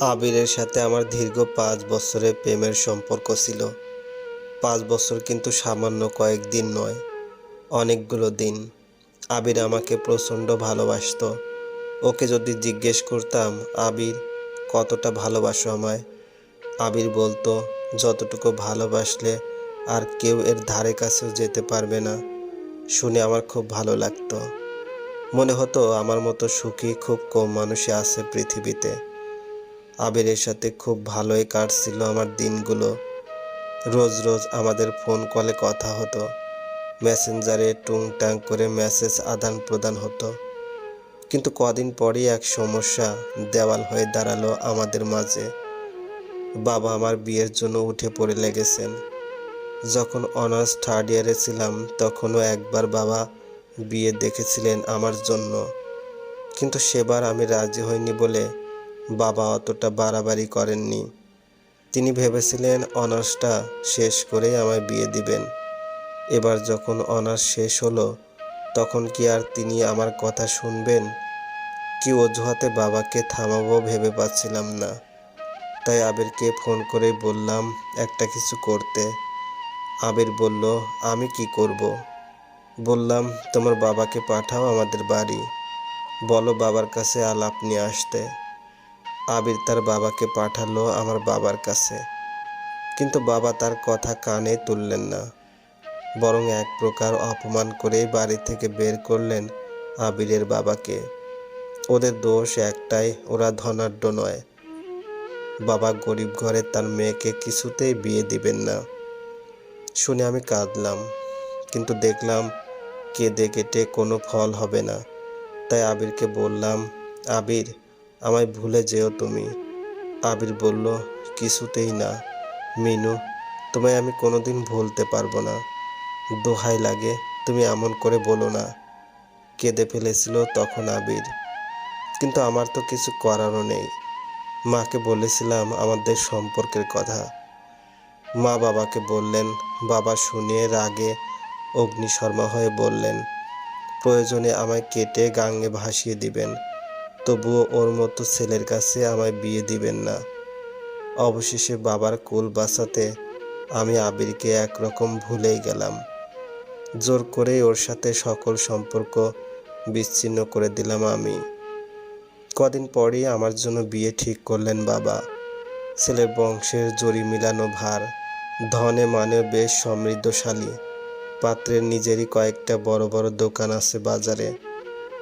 আবিরের সাথে আমার দীর্ঘ পাঁচ বছরের প্রেমের সম্পর্ক ছিল। পাঁচ বছর কিন্তু সামান্য কয়েকদিন নয়, অনেকগুলো দিন। আবির আমাকে প্রচণ্ড ভালোবাসতো। ওকে যদি জিজ্ঞেস করতাম, আবির, কতটা ভালোবাসো আমায়? আবির বলতো, যতটুকু ভালোবাসলে আর কেউ এর ধারে কাছেও যেতে পারবে না। শুনে আমার খুব ভালো লাগতো। মনে হতো আমার মতো সুখী খুব কম মানুষই আছে পৃথিবীতে। আবিরের সাথে খুব ভালোই কাটছিল আমার দিনগুলো। রোজ রোজ আমাদের ফোন কলে কথা হতো। মেসেঞ্জারে টুংটাং করে মেসেজ আদান প্রদান হতো। কিন্তু কদিন পরই এক সমস্যা দেওয়াল হয়ে দাঁড়াল আমাদের মাঝে। বাবা আমার বিয়ের জন্য উঠে পড়ে লেগেছেন। যখন অনার্স থার্ড ইয়ারে ছিলাম তখনও একবার বাবা বিয়ে দেখেছিলেন আমার জন্য। কিন্তু সেবার আমি রাজি হইনি বলে বাবা অতটা বাড়াবাড়ি করেননি। তিনি ভেবেছিলেন, অনার্সটা শেষ করেই আমায় বিয়ে দিবেন। এবার যখন অনার্স শেষ হলো, তখন কি আর তিনি আমার কথা শুনবেন? কি অজুহাতে বাবাকে থামাবো ভেবে পাচ্ছিলাম না। তাই আবিরকে ফোন করে বললাম, একটা কিছু করতে। আবির বলল, আমি কি করব। বললাম, তোমার বাবাকে পাঠাও আমাদের বাড়ি। বলো বাবার কাছে আলাপ নিয়ে আসতে। আবির তার বাবাকে পাঠালো আমার বাবার কাছে। কিন্তু বাবা তার কথা কানে তুললেন না। বরং এক প্রকার অপমান করেই বাড়ি থেকে বের করলেন আবিরের বাবাকে। ওদের দোষ একটাই, ওরা ধনাঢ্য নয়। বাবা গরিব ঘরে তার মেয়েকে কিছুতেই বিয়ে দিবেন না। শুনে আমি কাঁদলাম, কিন্তু দেখলাম কেঁদে কেটে কোনো ফল হবে না। তাই আবিরকে বললাম, আবির আমায় ভুলে যেও তুমি। আবির বলল, কিছুতেই না। মিনু, তোমায় আমি কোনোদিন ভুলতে পারব না। দোহাই লাগে, তুমি এমন করে বলো না। কেঁদে ফেলেছিল তখন আবির। কিন্তু আমার তো কিছু করারও নেই। মাকে বলেছিলাম আমাদের সম্পর্কের কথা। মা বাবাকে বললেন, বাবা শুনে রাগে অগ্নিশর্মা হয়ে বললেন, প্রয়োজনে আমায় কেটে গাঙ্গে ভাসিয়ে দিবেন। তবুও ওর মতো ছেলের কাছে আমায় বিয়ে দিবেন না। অবশেষে বাবার কুল বাঁচাতে আমি আবিরকে একরকম ভুলেই গেলাম। জোর করেই ওর সাথে সকল সম্পর্ক বিচ্ছিন্ন করে দিলাম আমি। কদিন পরই আমার জন্য বিয়ে ঠিক করলেন বাবা। ছেলের বংশের জড়ি মিলানো ভার, ধনে মানে বেশ সমৃদ্ধশালী। পাত্রের নিজেরই কয়েকটা বড় বড় দোকান আছে বাজারে।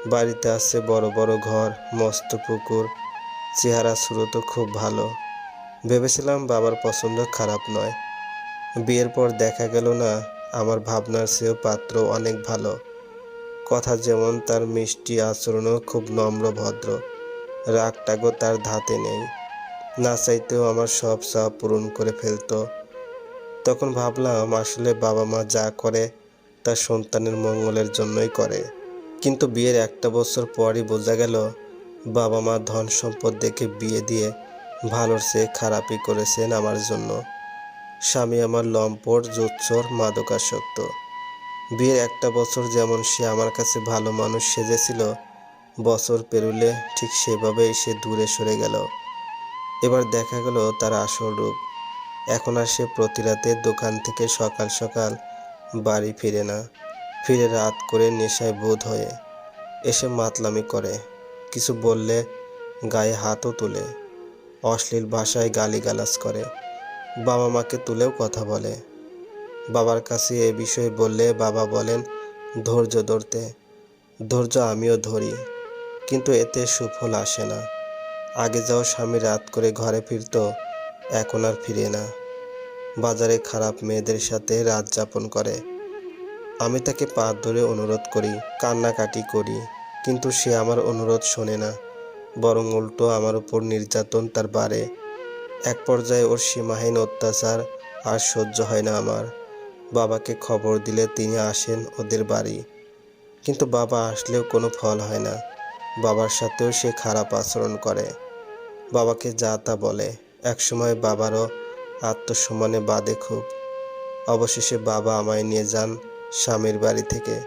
বাড়িতে আছে বড় বড় ঘর, মস্ত পুকুর, চেহারা স্রোত খুব ভালো। ভেবেছিলাম বাবার পছন্দ খারাপ নয়। বিয়ের পর দেখা গেল না, আমার ভাবনার চেয়েও পাত্র অনেক ভালো। কথা যেমন তার মিষ্টি আচরণও খুব নম্র ভদ্র। রাগটাগও তার ধাতে নেই। না চাইতেও আমার সব চাপ পূরণ করে ফেলতো। তখন ভাবলাম আসলে বাবা মা যা করে তা সন্তানের মঙ্গলের জন্যই করে। কিন্তু বিয়ের একটা বছর পরই বোঝা গেল বাবা মা ধন সম্পদ দেখে বিয়ে দিয়ে ভালোর চেয়ে খারাপই করেছেন আমার জন্য। স্বামী আমার লম্পট জোচ্চর মাদকাসক্ত। বিয়ের একটা বছর যেমন সে আমার কাছে ভালো মানুষ সেজেছিল, বছর পেরুলে ঠিক সেভাবেই সে দূরে সরে গেল। এবার দেখা গেল তার আসল রূপ। এখন আর সে প্রতি রাতে দোকান থেকে সকাল সকাল বাড়ি ফিরে না। ফিরে রাত করে নেশায় বোধ হয়ে এসে মাতলামি করে। কিছু বললে গায়ে হাতও তোলে। অশ্লীল ভাষায় গালিগালাজ করে। বাবা মাকে তুলেও কথা বলে। বাবার কাছে এ বিষয়ে বললে বাবা বলেন, ধৈর্য ধরতে। ধৈর্য আমিও ধরি। কিন্তু এতে সুফল আসে না। আগে যাও স্বামী রাত করে ঘরে ফিরতো, এখন আর ফিরে না। বাজারে খারাপ মেয়েদের সাথে রাত যাপন করে। আমি তাকে পা ধরে অনুরোধ করি, কান্নাকাটি করি, কিন্তু সে আমার অনুরোধ শোনে না। বরং উল্টো আমার উপর নির্যাতন তার বাড়ে। এক পর্যায়ে ওর সীমাহীন অত্যাচার আর সহ্য হয় না আমার। বাবাকে খবর দিলে তিনি আসেন ওদের বাড়ি। কিন্তু বাবা আসলেও কোনো ফল হয় না। বাবার সাথেও সে খারাপ আচরণ করে। বাবাকে যা তা বলে। একসময় বাবারও আত্মসম্মানে বাদে খুব। অবশেষে বাবা আমায় নিয়ে যান স্বামীর বাড়ি থেকে।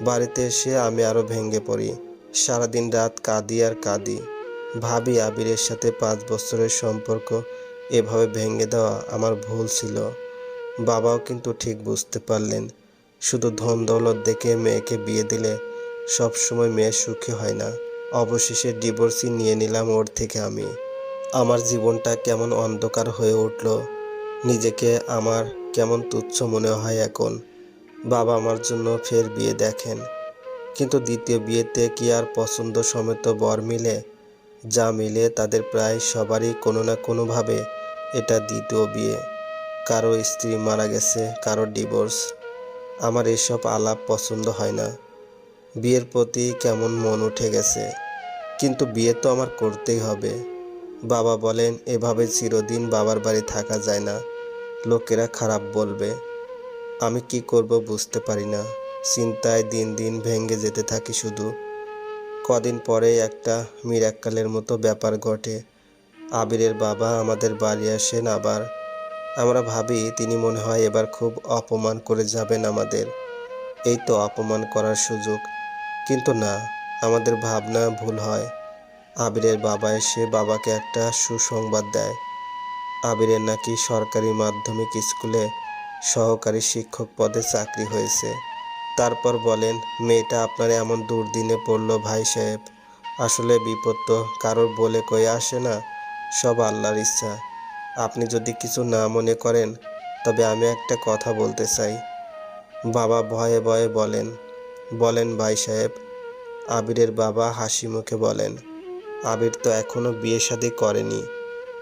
বাড়িতে এসে আমি আরও ভেঙে পড়ি। সারাদিন রাত কাঁদি আর কাঁদি। ভাবি আবিরের সাথে পাঁচ বছরের সম্পর্ক এভাবে ভেঙে দেওয়া আমার ভুল ছিল। বাবাও কিন্তু ঠিক বুঝতে পারলেন। শুধু ধন দৌলত দেখে মেয়েকে বিয়ে দিলে সবসময় মেয়ে সুখী হয় না। অবশেষে ডিভোর্সই নিয়ে নিলাম ওর থেকে আমি। আমার জীবনটা কেমন অন্ধকার হয়ে উঠল। নিজেকে আমার কেমন তুচ্ছ মনে হয় এখন। বাবা আমার জন্য ফের বিয়ে দেখেন। কিন্তু দ্বিতীয় বিয়েতে কি আর পছন্দ সমেত বর মিলে? যা মিলে তাদের প্রায় সবারই কোনো না কোনোভাবে এটা দ্বিতীয় বিয়ে। কারও স্ত্রী মারা গেছে, কারও ডিভোর্স। আমার এসব আলাপ পছন্দ হয় না। বিয়ের প্রতি কেমন মন উঠে গেছে। কিন্তু বিয়ে তো আমার করতেই হবে। বাবা বলেন, এভাবে চিরদিন বাবার বাড়ি থাকা যায় না। লোকেরা খারাপ বলবে। আমি কি করব বুঝতে পারি না। চিন্তায় দিন দিন ভেঙে যেতে থাকি শুধু। কদিন পরে একটা মিরাক্কালের মতো ব্যাপার ঘটে। আবিরের বাবা আমাদের বাড়ি আসেন আবার। আমরা ভাবি তিনি মনে হয় এবার খুব অপমান করে যাবেন আমাদের। এই তো অপমান করার সুযোগ। কিন্তু না, আমাদের ভাবনা ভুল হয়। আবিরের বাবা এসে বাবাকে একটা সুসংবাদ দেয়। আবিরের নাকি সরকারি মাধ্যমিক স্কুলে সহকারী শিক্ষক পদে চাকরি হয়েছে। তারপর বলেন, মেয়েটা আপনার এমন দুর্দিনে পড়ল ভাই সাহেব। আসলে বিপদ তো কারোর বলে কয়ে আসে না, সব আল্লাহর ইচ্ছা। আপনি যদি কিছু না মনে করেন, তবে আমি একটা কথা বলতে চাই। বাবা ভয়ে ভয়ে বলেন বলেন ভাই সাহেব। আবিরের বাবা হাসি মুখে বলেন, আবির তো এখনও বিয়ে শাদী করেনি।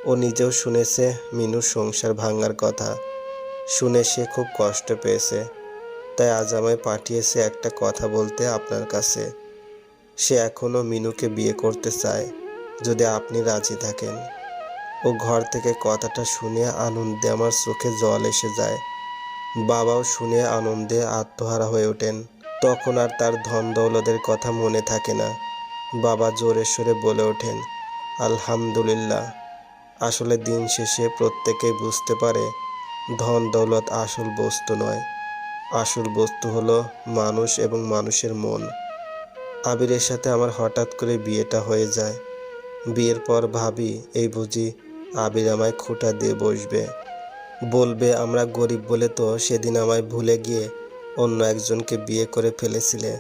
ও নিজেও শুনেছে মিনুর সংসার ভাঙার কথা। শুনে সে খুব কষ্ট পেয়েছে। তাই আজ আমায় পাঠিয়েছে একটা কথা বলতে আপনার কাছে। সে এখনও মিনুকে বিয়ে করতে চায়, যদি আপনি রাজি থাকেন। ও ঘর থেকে কথাটা শুনে আনন্দে আমার চোখে জল এসে যায়। বাবাও শুনে আনন্দে আত্মহারা হয়ে ওঠেন। তখন আর তার ধন দৌলদের কথা মনে থাকে না। বাবা জোরে সোরে বলে ওঠেন, আলহামদুলিল্লাহ। আসলে দিন শেষে প্রত্যেকেই বুঝতে পারে ধন, দৌলত, আসল বস্তু নয়। আসল বস্তু হলো মানুষ এবং মানুষের মন। আবিরের সাথে আমার হঠাৎ করে বিয়েটা হয়ে যায়। বিয়ের পর ভাবি, এই বুঝি আবির আমায় খুঁটা দিয়ে বসবে। বলবে, আমরা গরিব বলে তো সেদিন আমায় ভুলে গিয়ে অন্য একজনকে বিয়ে করে ফেলেছিলে।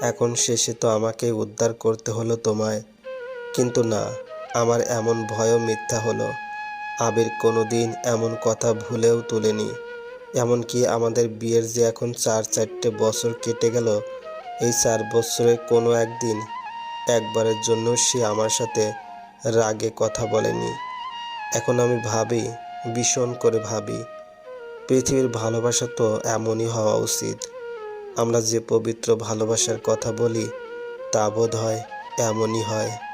এখন শেষে তো আমাকে উদ্ধার করতে হলো তোমায়। কিন্তু না, আমার এমন ভয়ও মিথ্যা হলো। আবির কোনো দিন এমন কথা ভুলেও তুলেনি। এমনকি আমাদের বিয়ের যে এখন চার চারটে বছর কেটে গেল, এই চার বছরে কোনো একদিন একবারের জন্য সে আমার সাথে রাগে কথা বলেনি। এখন আমি ভাবি, ভীষণ করে ভাবি, পৃথিবীর ভালোবাসা তো এমনই হওয়া উচিত। আমরা যে পবিত্র ভালোবাসার কথা বলি, তা বোধ হয় এমনই হয়।